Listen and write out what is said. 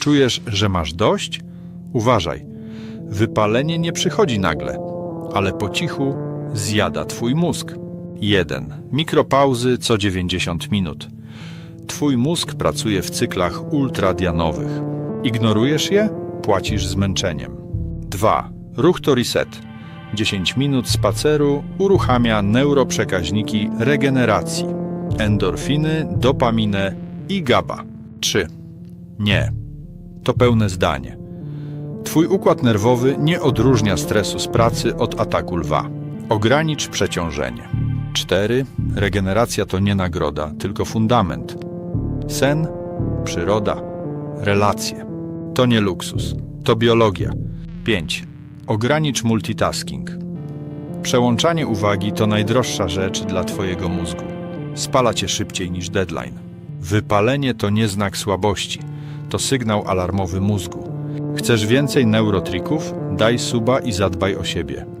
Czujesz, że masz dość? Uważaj. Wypalenie nie przychodzi nagle, ale po cichu zjada twój mózg. 1. Mikropauzy co 90 minut. Twój mózg pracuje w cyklach ultradianowych. Ignorujesz je? Płacisz zmęczeniem. 2. Ruch to reset. 10 minut spaceru uruchamia neuroprzekaźniki regeneracji. Endorfiny, dopaminę i GABA. 3. Nie. To pełne zdanie. Twój układ nerwowy nie odróżnia stresu z pracy od ataku lwa. Ogranicz przeciążenie. 4. Regeneracja to nie nagroda, tylko fundament. Sen, przyroda, relacje. To nie luksus, to biologia. 5. Ogranicz multitasking. Przełączanie uwagi to najdroższa rzecz dla Twojego mózgu. Spala Cię szybciej niż deadline. Wypalenie to nie znak słabości, to sygnał alarmowy mózgu. Chcesz więcej neurotrików? Daj suba i zadbaj o siebie.